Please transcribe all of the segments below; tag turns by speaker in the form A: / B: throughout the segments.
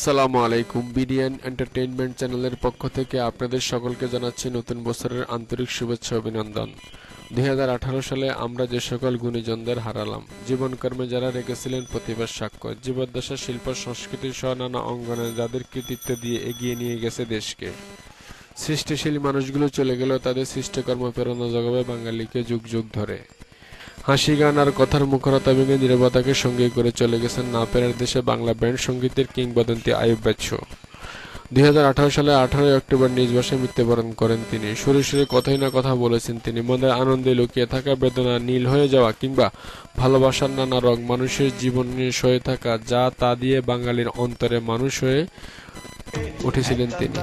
A: আসসালামু আলাইকুম। BDN entertainment চ্যানেলের পক্ষ থেকে আপনাদের সকলকে জানাচ্ছি নতুন বছরের আন্তরিক শুভেচ্ছা অভিনন্দন। দু হাজার আঠারো সালে আমরা যে সকল গুণীজনদের হারালাম জীবনকর্মে যারা রেখেছিলেন প্রতিভার সাক্ষ্য, জীবদ্দশা, শিল্প, সংস্কৃতি সহ নানা অঙ্গনে যাদের কৃতিত্ব দিয়ে এগিয়ে নিয়ে গেছে দেশকে। সৃষ্টিশীল মানুষগুলো চলে গেলেও তাদের সৃষ্টিকর্ম প্রেরণা জগাবে বাঙালিকে যুগ যুগ ধরে। হাসি গান আর কথার মুখরতা ভেঙে নিরবতাকে সঙ্গী করে চলে গেছেন না পেরার দেশে বাংলা ব্যান্ড সঙ্গীতের কিংবদন্তি আয়ুব বাচ্চু। দুই সালে আঠারোই অক্টোবর নিজ বাসায় মৃত্যুবরণ করেন তিনি। সুরে সুরে কথাই না কথা বলেছেন তিনি। মনের আনন্দে লুকিয়ে থাকা, বেদনা নীল হয়ে যাওয়া কিংবা ভালোবাসার নানা রং মানুষের জীবন জীবনে সয়ে থাকা, যা তা দিয়ে বাঙালির অন্তরে মানুষ হয়ে উঠেছিলেন তিনি।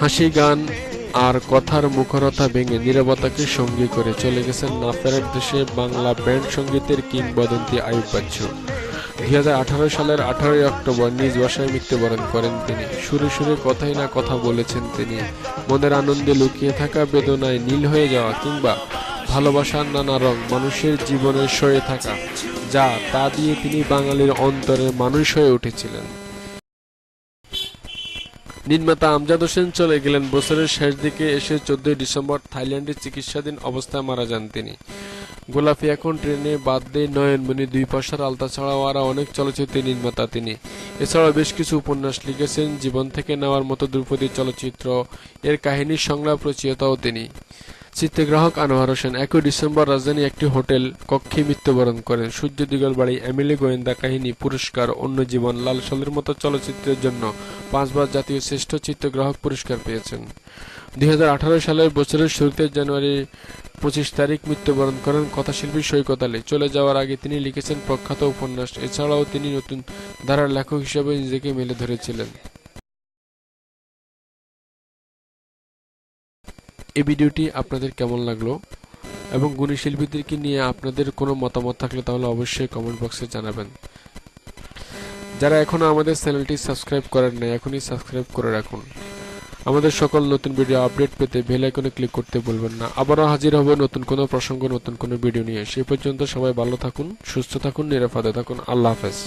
A: হাসি গান আর কথার মুখরতা ভেঙে নীরবতাকে সঙ্গী করে চলে গেছেন না দেশে বাংলা ব্যান্ড সঙ্গীতের কিংবদন্তি আয়ুব বাচ্চু। দুই সালের আঠারোই অক্টোবর নিজ বাসায় মৃত্যুবরণ করেন তিনি। সুরে সুরে কথাই না কথা বলেছেন তিনি। মনের আনন্দে লুকিয়ে থাকা বেদনায় নীল হয়ে যাওয়া কিংবা ভালোবাসার নানা রং মানুষের জীবনে সয়ে থাকা, যা তা দিয়ে তিনি বাঙালির অন্তরে মানুষ হয়ে উঠেছিলেন। নির্মাতা আমজাদ হোসেন চলে গেলেন বছরের শেষ দিকে এসে চোদ্দই ডিসেম্বর থাইল্যান্ডে চিকিৎসাধীন অবস্থায় মারা যান তিনি। গোলাপি এখন ট্রেনে বাদ দিয়ে নয়নমণি দুই পাশার আলতা ছাড়াও আরও অনেক চলচ্চিত্রের নির্মাতা তিনি। এছাড়াও বেশ কিছু উপন্যাস লিখেছেন, জীবন থেকে নেওয়ার মতো দ্রুপদী চলচ্চিত্র, এর কাহিনীর সংলাপ রচিয়তাও তিনি। চিত্রগ্রাহক আনোয়ার হোসেন, একই ডিসেম্বর রাজধানী একটি হোটেল কক্ষে মৃত্যুবরণ করেন। সূর্য দিগল বাড়ি এমিলি গোয়েন্দা কাহিনী, পুরস্কার, অন্য জীবন, লাল সালের মতো চলচ্চিত্রের জন্য পাঁচবার জাতীয় শ্রেষ্ঠ চিত্রগ্রাহক পুরস্কার পেয়েছেন। দুই হাজার আঠারো সালের বছরের শুরুতে জানুয়ারি পঁচিশ তারিখ মৃত্যুবরণ করেন কথাশিল্পী সৈকত আলী। চলে যাওয়ার আগে তিনি লিখেছেন প্রখ্যাত উপন্যাস, এছাড়াও তিনি নতুন ধারার লেখক হিসেবে নিজেকে মেলে ধরেছিলেন। এই ভিডিওটি আপনাদের কেমন লাগল? এবং গুণী শিল্পীদেরকে নিয়ে আপনাদের কোনো মতামত থাকলে তাহলে অবশ্যই কমেন্ট বক্সে জানাবেন। যারা এখনও আমাদের চ্যানেলটি সাবস্ক্রাইব করেন নাই, এখনই সাবস্ক্রাইব করে রাখুন। আমাদের সকল নতুন ভিডিও আপডেট পেতে বেল আইকনে ক্লিক করতে ভুলবেন না। আবারও হাজির হবে নতুন কোনো প্রসঙ্গ, নতুন কোনো ভিডিও নিয়ে। সেই পর্যন্ত সবাই ভালো থাকুন, সুস্থ থাকুন, নিরাপদে থাকুন। আল্লাহ হাফেজ।